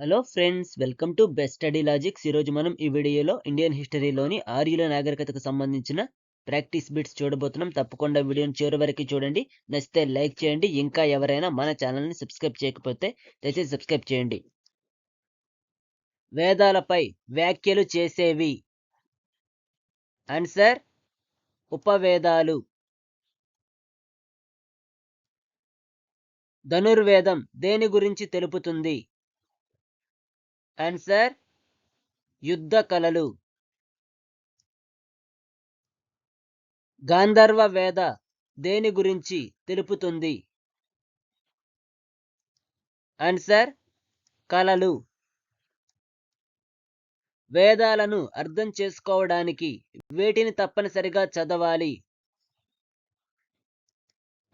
Hello friends welcome to best study logics. ఈరోజు మనం ఈ వీడియోలో ఇండియన్ హిస్టరీలోని ఆర్యుల నాగరికతకు సంబంధించిన ప్రాక్టీస్ బిట్స్ చూడబోతున్నాం. తప్పకుండా వీడియోని చివరి వరకు చూడండి. నచ్చితే లైక్ చేయండి. ఇంకా ఎవరైనా మన ఛానల్ని సబ్స్క్రైబ్ చేయకపోతే దయచేసి సబ్స్క్రైబ్ చేయండి. వేదాలపై వ్యాఖ్యలు చేసేవి. ఆన్సర్ ఉపవేదాలు. ధనుర్వేదం దేని గురించి తెలుపుతుంది? ఆన్సర్ యుద్ధ కళలు గాంధర్వ వేద దేని గురించి తెలుపుతుంది? ఆన్సర్ కళలు వేదాలను అర్థం చేసుకోవడానికి వేటిని తప్పనిసరిగా చదవాలి?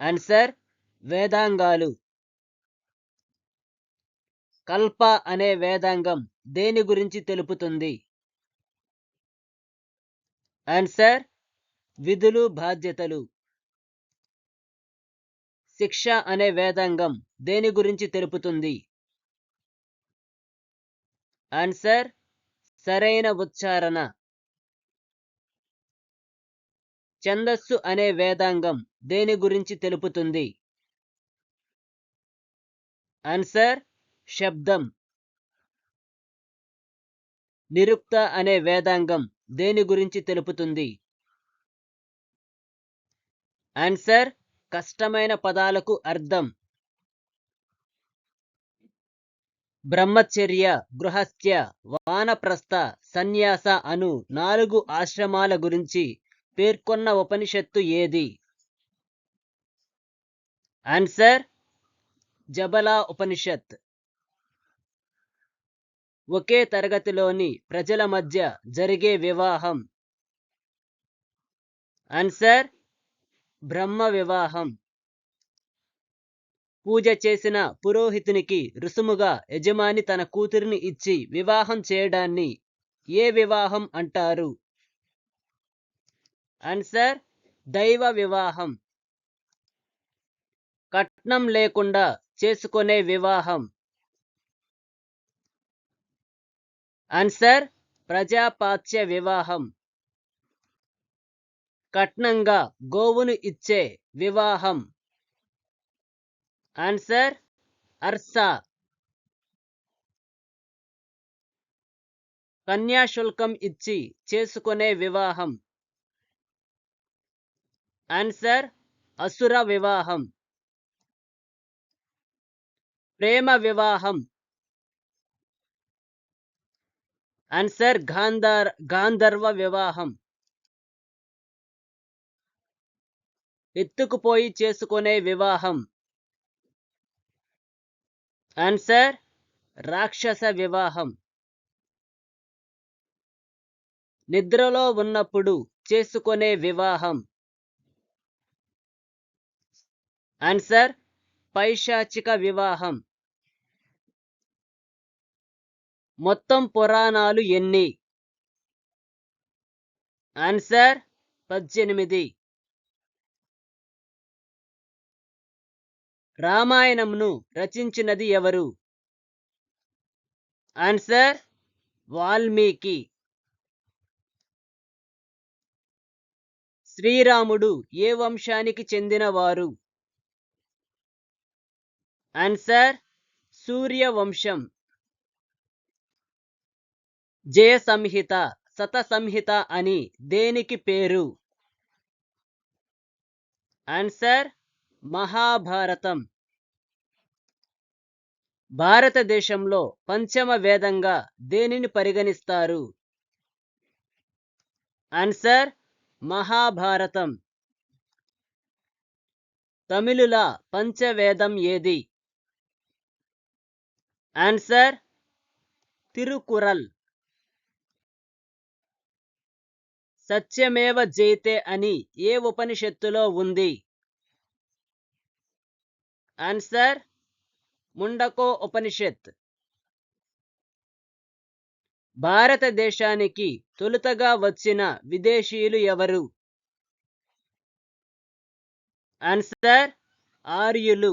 ఆన్సర్ వేదాంగాలు. కల్ప అనే వేదాంగం దేని గురించి తెలుపుతుంది? ఆన్సర్ విధులు బాధ్యతలు. శిక్ష అనే వేదాంగం దేని గురించి తెలుపుతుంది? ఆన్సర్ సరైన ఉచ్చారణ. ఛందస్సు అనే వేదాంగం దేని గురించి తెలుపుతుంది? ఆన్సర్ శబ్దం. నిరుక్త అనే వేదాంగం దేని గురించి తెలుపుతుంది? ఆన్సర్ కష్టమైన పదాలకు అర్థం. బ్రహ్మచర్య గృహస్థ్య వానప్రస్థ సన్యాస అను నాలుగు ఆశ్రమాల గురించి పేర్కొన్న ఉపనిషత్తు ఏది? ఆన్సర్ జబలా ఉపనిషత్. ఒకే తరగతిలోని ప్రజల మధ్య జరిగే వివాహం. ఆన్సర్ బ్రహ్మ వివాహం. పూజ చేసిన పురోహితునికి రుసుముగా యజమాని తన కూతురిని ఇచ్చి వివాహం చేయడాన్ని ఏ వివాహం అంటారు? ఆన్సర్ దైవ వివాహం. కట్నం లేకుండా చేసుకునే వివాహం. ఆన్సర్ ప్రజాపాత్య వివాహం. కట్నంగా గోవును ఇచ్చే వివాహం. Answer Ursa. కన్యాశుల్కం ఇచ్చి చేసుకునే వివాహం. ఆన్సర్ అసుర వివాహం. ప్రేమ వివాహం. ఆన్సర్ గాంధార్ గాంధర్వ వివాహం ఎత్తుకుపోయి చేసుకునే వివాహం. ఆన్సర్ రాక్షస వివాహం. నిద్రలో ఉన్నప్పుడు చేసుకునే వివాహం. ఆన్సర్ పైశాచిక వివాహం. మొత్తం పురాణాలు ఎన్ని? ఆన్సర్ పద్దెనిమిది. రామాయణంను రచించినది ఎవరు? ఆన్సర్ వాల్మీకి. శ్రీరాముడు ఏ వంశానికి చెందినవారు? ఆన్సర్ సూర్య వంశం జయ సంహిత సత సంహిత అని దేనికి పేరు? ఆన్సర్ మహాభారతం. భారతదేశంలో పంచమ వేదంగా దేనిని పరిగణిస్తారు? ఆన్సర్ మహాభారతం. తమిళుల పంచవేదం ఏది? ఆన్సర్ తిరుకురల్. సత్యమేవ జైతే అని ఏ ఉపనిషత్తులో ఉంది? ఆన్సర్ ముండకో ఉపనిషత్. భారతదేశానికి తొలుతగా వచ్చిన విదేశీయులు ఎవరు? ఆన్సర్ ఆర్యులు.